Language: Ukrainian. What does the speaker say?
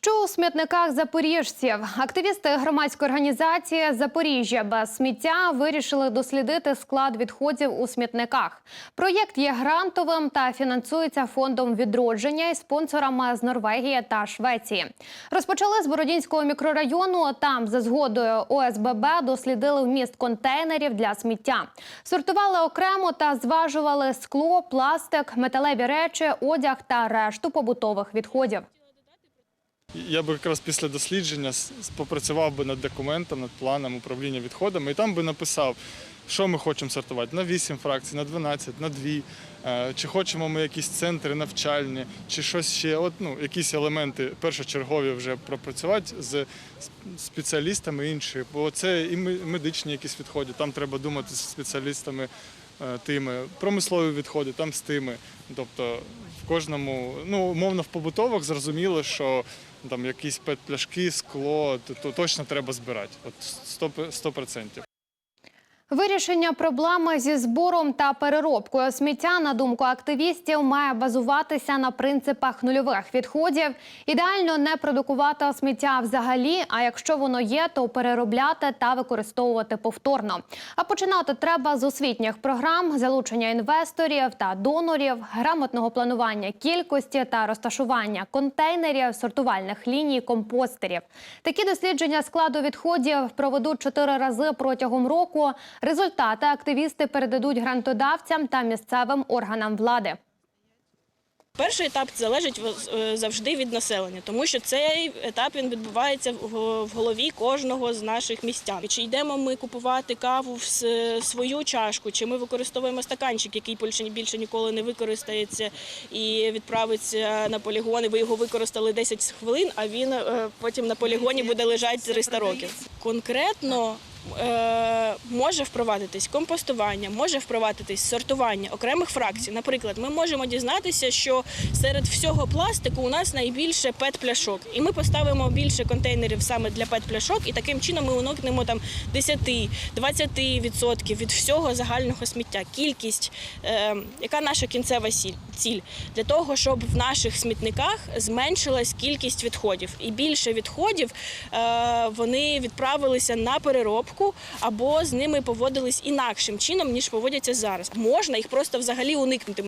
Що у смітниках запоріжців? Активісти громадської організації Запоріжжя без сміття вирішили дослідити склад відходів у смітниках. Проєкт є грантовим та фінансується фондом відродження і спонсорами з Норвегії та Швеції. Розпочали з Бородінського мікрорайону. Там, за згодою ОСББ, дослідили вміст контейнерів для сміття. Сортували окремо та зважували скло, пластик, металеві речі, одяг та решту побутових відходів. Я би якраз після дослідження попрацював би над документом, над планом управління відходами, і там би написав, що ми хочемо сортувати. На 8 фракцій, на 12, на 2, е, чи хочемо ми якісь центри навчальні, чи щось ще, от, ну, якісь елементи першочергові вже пропрацювати з спеціалістами інші. Бо це і медичні якісь відходи, там треба думати з спеціалістами е, тими, промислові відходи, там з тими. Тобто в кожному, ну, умовно, в побутових зрозуміло, що там якісь пет-пляшки, скло, то, то точно треба збирати. От 100%. 100%. Вирішення проблеми зі збором та переробкою сміття, на думку активістів, має базуватися на принципах нульових відходів. Ідеально не продукувати сміття взагалі. А якщо воно є, то переробляти та використовувати повторно. А починати треба з освітніх програм, залучення інвесторів та донорів, грамотного планування кількості та розташування контейнерів, сортувальних ліній, компостерів. Такі дослідження складу відходів проведуть чотири рази протягом року. Результати активісти передадуть грантодавцям та місцевим органам влади. Перший етап залежить е, завжди від населення, тому що цей етап він відбувається в голові кожного з наших містян. Чи йдемо ми купувати каву в свою чашку, чи ми використовуємо стаканчик, який більше ніколи не використається і відправиться на полігон. і Ви його використали 10 хвилин, а він е, потім на полігоні буде лежати 300 років. Конкретно. Е, Може впровадитись компостування, може впровадитись сортування окремих фракцій. Наприклад, ми можемо дізнатися, що серед всього пластику у нас найбільше пет-пляшок, і ми поставимо більше контейнерів саме для пет-пляшок, і таким чином ми уникнемо там 10-20% від всього загального сміття. Кількість, е, яка наша кінцева сіль- ціль для того, щоб в наших смітниках зменшилась кількість відходів, і більше відходів е, вони відправилися на переробку або з ними поводились інакшим чином ніж поводяться зараз. Можна їх просто взагалі уникнути.